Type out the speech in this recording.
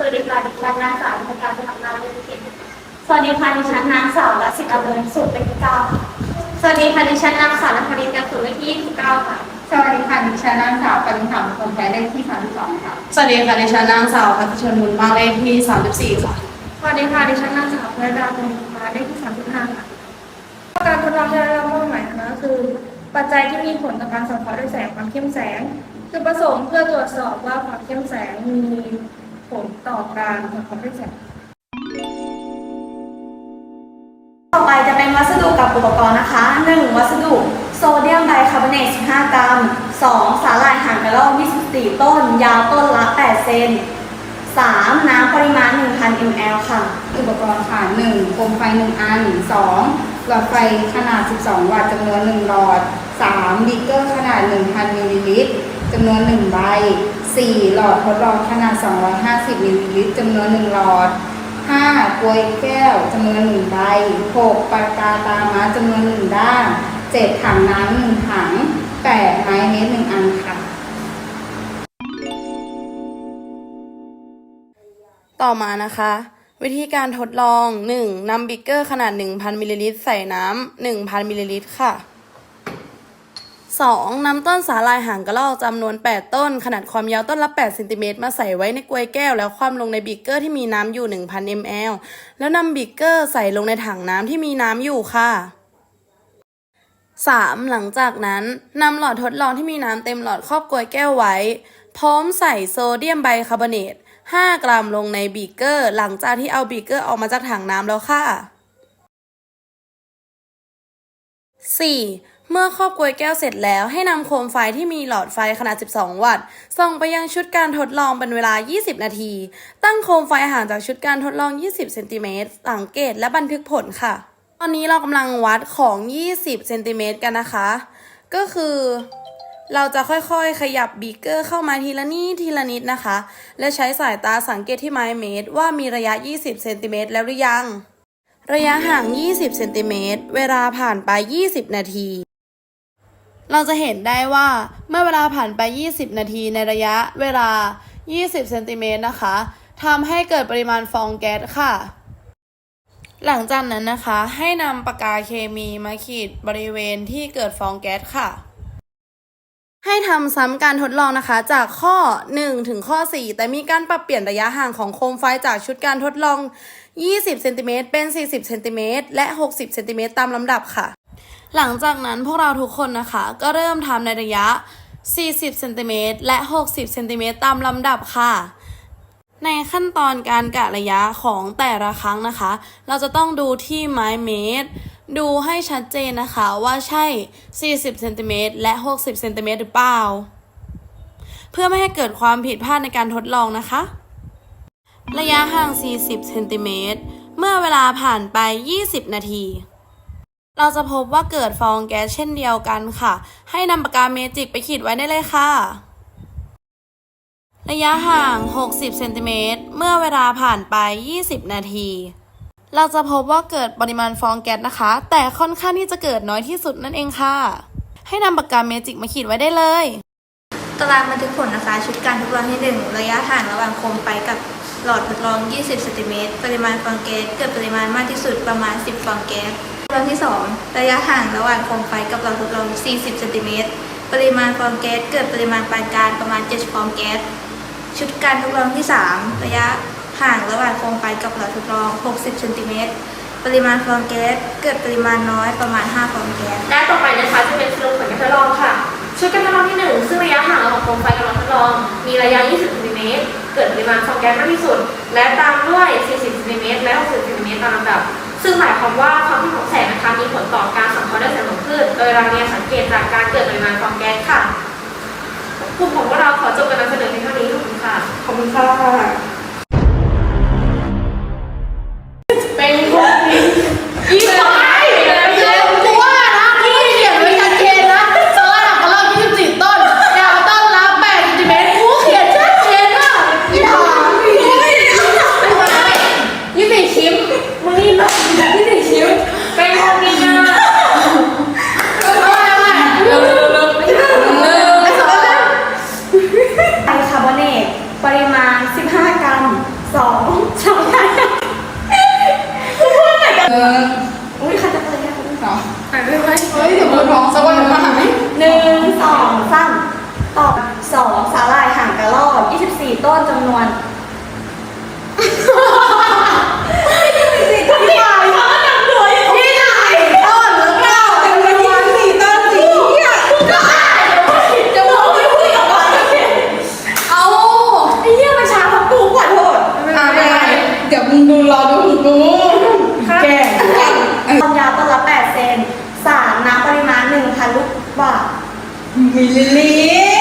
สวัสดีค่ะดิฉันนางสาวธการสถานาเรียนเก่งสวัสดีค่ะดิฉันนางสาวรัสิกาเบิร์นสุดเป็นที่เก้าค่ะสวัสดีค่ะดิฉันนางสาวนภรินทร์กสุนเลขที่ยี่สิบเก้าค่ะ สวัสดีค่ะดิฉันนางสาวปริญญาคนแท้เลขที่32ค่ะ สวัสดีค่ะดิฉันนางสาวพัชชนมุนมากเลขที่ 34 ค่ะ สวัสดีค่ะดิฉันนางสาวพระดาพงศ์มาเลขที่สามสิบห้าค่ะการทดลองที่ได้รับมอบหมายนะคะคือ ปัจจัยที่มีผลต่อการสังเคราะห์ด้วยแสงความเข้มแสงจุดประสงค์เพื่อตรวจสอบว่าความเข้มแสงมี ผลต่อการสังเคระห์ด้วยแสงต่อไปจะเป็นวัสดุกับอุปกรณ์นะคะ 1. วัสดุโซเดียมไบคาร์บอเนต 15 กรัม 2. สาหร่ายหางกระรอก24 ต้น ยาวต้นละ 8 เซน 3. น้ำปริมาณ 1,000 ml ค่ะ อุปกรณ์ค่ะ 1. โคมไฟ 1 อัน 2. หลอดไฟขนาด 12 วัตต์จำนวน 1 หลอด 3. บีเกอร์ขนาด 1,000มิลลิลิตรจำนวน 1 ใบ 4. หลอดทดลองขนาด 250มิลลิลิตรจำนวน 1 หลอด 5. กลวยแก้วจำนวน 1 ใบ 6. ปากกาตาม้าจำนวน 1 ด้าน 7. ถังน้ำ1ถัง 8. ไม้เมตร1อันค่ะ ต่อมานะคะ วิธีการทดลอง 1. นำบิกเกอร์ขนาด 1,000มิลลิลิตรใส่น้ำ1,000มิลลิลิตรค่ะ 2. นำต้นสาลายหางกระรอกจำนวน 8 ต้น ขนาดความยาวต้นละ8เซนติเมตรมาใส่ไว้ในกลวยแก้ว แล้วคว่ำลงในบิ๊กเกอร์ที่มีน้ำอยู่ 1,000 ml แล้วนำบิ๊กเกอร์ใส่ลงในถังน้ำที่มีน้ำอยู่ค่ะ 3. หลังจากนั้นนำหลอดทดลองที่มีน้ำเต็มหลอดครอบกลวยแก้วไว้ พร้อมใส่โซเดียมไบคาร์บอเนต 5 กรัมลงในบีเกอร์ หลังจากที่เอาบีเกอร์ออกมาจากถังน้ำแล้วค่ะ 4. เมื่อครอบกลวยแก้วเสร็จแล้วให้นำโคมไฟที่มีหลอดไฟขนาด 12 วัตต์ ส่องไปยังชุดการทดลองเป็นเวลา 20 นาที ตั้งโคมไฟห่างจากชุดการทดลอง 20 เซนติเมตร สังเกตและบันทึกผลค่ะ ตอนนี้เรากำลังวัดของ 20 เซนติเมตรกันนะคะ ก็คือเราจะค่อยๆ ขยับบีเกอร์เข้ามาทีละนิดทีละนิดนะคะ และใช้สายตาสังเกตที่ไม้เมตร ว่ามีระยะ 20 เซนติเมตรแล้วหรือยัง ระยะห่าง 20 เซนติเมตร เวลาผ่านไป 20 นาที เราจะเห็นได้ว่าเมื่อเวลาผ่านไป 20 นาทีในระยะเวลา 20 เซนติเมตรนะคะทำให้เกิดปริมาณฟองแก๊สค่ะ หลังจากนั้นนะคะให้นำปากกาเคมีมาขีดบริเวณที่เกิดฟองแก๊สค่ะ ให้ทำซ้ำการทดลองนะคะ จากข้อ 1 ถึงข้อ 4 แต่มีการปรับเปลี่ยนระยะห่างของโคมไฟจากชุดการทดลอง 20 เซนติเมตรเป็น 40 เซนติเมตรและ 60 เซนติเมตรตามลำดับค่ะ หลังจากนั้นพวกเราทุกคนนะคะ ก็เริ่มทำในระยะ 40เซนติเมตรและ 60เซนติเมตรตามลำดับค่ะ ในขั้นตอนการกะระยะของแต่ละครั้งนะคะ เราจะต้องดูที่ไม้เมตร ดูให้ชัดเจนนะคะว่าใช่ 40เซนติเมตรและ 60เซนติเมตรหรือเปล่า เพื่อไม่ให้เกิดความผิดพลาดในการทดลองนะคะ ระยะห่าง 40เซนติเมตรเมื่อเวลาผ่านไป 20 นาที เราจะพบว่าเกิดฟองแก๊สเช่นเดียวกันค่ะ ให้นำปากกาเมจิกไปขีดไว้ได้เลยค่ะ ระยะห่าง 60 เซนติเมตร เมื่อเวลาผ่านไป 20 นาที เราจะพบว่าเกิดปริมาณฟองแก๊สนะคะ แต่ค่อนข้างที่จะเกิดน้อยที่สุดนั่นเองค่ะ ให้นำปากกาเมจิกมาขีดไว้ได้เลยตารางบันทึกผลนะคะ ชุดการทดลองที่ 1 ระยะห่างระหว่างโคมไฟกับหลอดทดลอง 20 เซนติเมตร ปริมาณฟองแก๊สเกิดปริมาณมากที่สุดประมาณ 10 ฟองแก๊ส ลองที่ 2 ระยะห่างระหว่างโคมไฟกับหลอดทดลอง 40 เซนติเมตร ปริมาณฟองแก๊สเกิดปริมาณปานกลางประมาณ 7 ฟองแก๊ส ชุดการทดลองที่ 3 ระยะห่างระหว่างโคมไฟกับหลอดทดลอง 60 เซนติเมตร ปริมาณฟองแก๊สเกิดปริมาณน้อยประมาณ 5 ฟองแก๊สและต่อไปนะคะจะเป็นสรุปผลการทดลองค่ะ ชุดการทดลองที่ 1 ซึ่งระยะห่างระหว่างโคมไฟกับหลอดทดลอง มีระยะ 20 เซนติเมตร เกิดปริมาณฟองแก๊สมากที่สุด และตามด้วย 40 เซนติเมตร และ 60 เซนติเมตรตามลำดับ ซึ่งหมายความว่าความที่ของแสงนะคะมีผลต่อการสังเคราะห์ด้วยแสงของพืชโดยเราเนี่ยสังเกตจากการเกิดปริมาณฟองแก๊สค่ะกลุ่มของพวกเราขอจบการนำเสนอเพียงเท่านี้ขอบคุณค่ะ ขอบคุณค่ะ คาร์บอเนตปริมาณ 15 กรัม2อนชาออหนี่ยอุ้ยคักวังมายหนึ่งสองสามตอบสองสาหร่ายห่ากระรอก24 ต้นจำนวน มิ